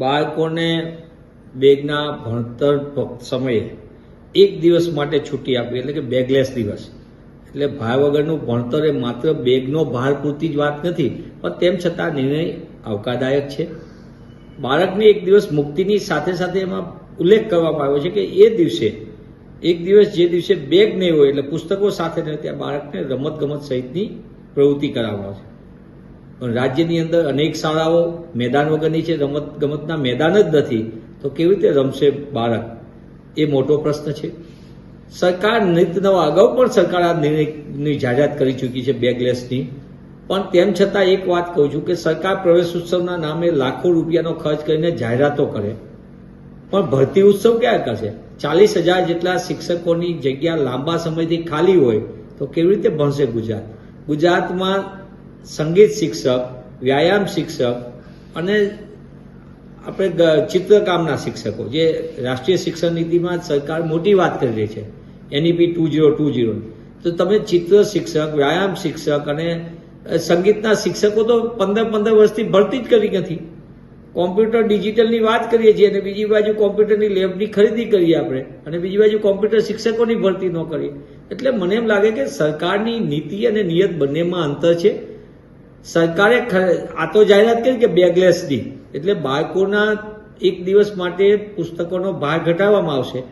બાળકોને બેગના ભણતર સમયે એક દિવસ માટે છૂટી આપવી, એટલે કે બેગલેસ દિવસ. એટલે ભાર વગરનું ભણતર એ માત્ર બેગનો ભાર પૂરતી જ વાત નથી, પણ તેમ છતાં નિર્ણય આવકારદાયક છે. બાળકની એક દિવસ મુક્તિની સાથે સાથે એમાં ઉલ્લેખ કરવામાં આવ્યો છે કે એ દિવસે, એક દિવસ જે દિવસે બેગ નહીં હોય, એટલે પુસ્તકો સાથે નહીં ત્યાં બાળકને રમત ગમત સહિતની પ્રવૃત્તિ કરાવવામાં આવશે. પણ રાજ્યની અંદર અનેક શાળાઓ મેદાન વગરની છે, રમત ગમતના મેદાન જ નથી. તો કેવી રીતે રમશે બાળક? એ મોટો પ્રશ્ન છે. સરકાર નિત નવા અગાઉ પણ સરકાર આ નિર્ણયની જાહેરાત કરી ચૂકી છે બેગલેસની પણ તેમ છતાં એક વાત કહું છું કે સરકાર પ્રવેશ ઉત્સવના નામે લાખો રૂપિયાનો ખર્ચ કરીને જાહેરાતો કરે. પણ ભરતી ઉત્સવ ક્યાં કરશે? ચાલીસ હજાર જેટલા શિક્ષકોની જગ્યા લાંબા સમયથી ખાલી હોય તો કેવી રીતે ભણશે ગુજરાત? ગુજરાતમાં સંગીત શિક્ષક, વ્યાયામ શિક્ષક અને આપણે ચિત્રકામના શિક્ષકો, જે રાષ્ટ્રીય શિક્ષણ નીતિમાં સરકાર મોટી વાત કરી રહી છે, NEP two zero two zero તો તમે ચિત્ર શિક્ષક, વ્યાયામ શિક્ષક અને સંગીતના શિક્ષકો તો પંદર પંદર વર્ષથી ભરતી જ કરી નથી. કોમ્પ્યુટર ડિજિટલની વાત કરીએ છીએ અને બીજી બાજુ કોમ્પ્યુટરની લેબની ખરીદી કરીએ આપણે અને બીજી બાજુ કોમ્પ્યુટર શિક્ષકોની ભરતી ન કરીએ. એટલે મને એમ લાગે કે સરકારની નીતિ અને નિયત બંનેમાં અંતર છે. સરકારે આ તો જાહેરાત કરી કે બેગલેસની એટલે બાળકોના એક દિવસ માટે પુસ્તકોનો ભાર ઘટાડવામાં આવશે.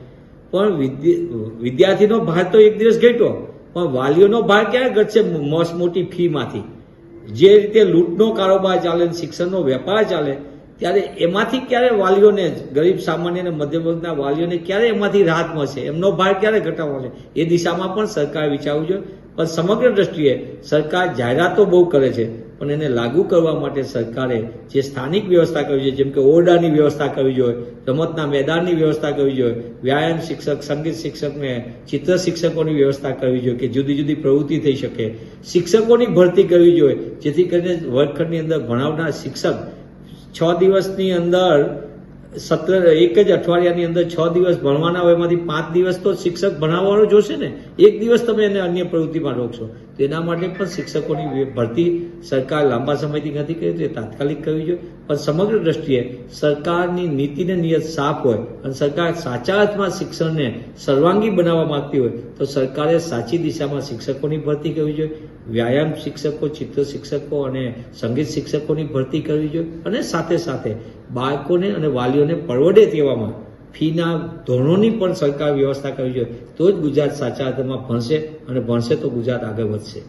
પણ વિદ્ય- વિદ્યાર્થીનો ભાર તો એક દિવસ ઘટ્યો. પણ વાલીઓનો ભાર ક્યારે ઘટશે? મોસ, મોટી ફીમાંથી. જે રીતે લૂંટનો કારોબાર ચાલે શિક્ષણનો વેપાર ચાલે, ત્યારે એમાંથી ક્યારે વાલીઓને ગરીબ, સામાન્ય અને મધ્યમ વર્ગના વાલીઓને ક્યારે એમાંથી રાહત મળશે? એમનો ભાર ક્યારે ઘટાડવો છે? એ દિશામાં પણ સરકાર વિચારવું જોઈએ. પણ સમગ્ર દ્રષ્ટિએ સરકાર જાહેરાતો બહુ કરે છે પણ એને લાગુ કરવા માટે સરકારે જે સ્થાનિક વ્યવસ્થા કરવી જોઈએ, જેમ કે ઓરડાની વ્યવસ્થા કરવી જોઈએ, રમતના મેદાનની વ્યવસ્થા કરવી જોઈએ, વ્યાયામ શિક્ષક, સંગીત શિક્ષકને ચિત્ર શિક્ષકોની વ્યવસ્થા કરવી જોઈએ કે જુદી જુદી પ્રવૃત્તિ થઈ શકે. શિક્ષકોની ભરતી કરવી જોઈએ, જેથી કરીને વર્ગખંડની અંદર ભણાવનાર શિક્ષક છ દિવસની અંદર સત્ર એક જ અઠવાડિયાની અંદર છ દિવસ ભણવાના હોય, એમાંથી પાંચ દિવસ તો શિક્ષક ભણાવવાનો જોશે ને. એક દિવસ તમે એને અન્ય પ્રવૃત્તિમાં રોકશો. તો એના માટે પણ શિક્ષકોની ભરતી સરકાર લાંબા સમયથી નથી કરી તે તાત્કાલિક કરવી જોઈએ. પણ સમગ્ર દ્રષ્ટિએ સરકારની નીતિને નિયત સાફ હોય અને સરકાર સાચા અર્થમાં શિક્ષણને સર્વાંગી બનાવવા માંગતી હોય, તો સરકારે સાચી દિશામાં શિક્ષકોની ભરતી કરવી જોઈએ, વ્યાયામ શિક્ષકો, ચિત્ર શિક્ષકો અને સંગીત શિક્ષકોની ભરતી કરવી જોઈએ અને સાથે સાથે બાળકોને અને વાલીઓને પરવડે તેવામાં ફીના ધોરણોની પણ સરકાર વ્યવસ્થા કરવી જોઈએ. તો જ ગુજરાત સાચા અર્થમાં ભણશે અને ભણશે તો ગુજરાત આગળ વધશે.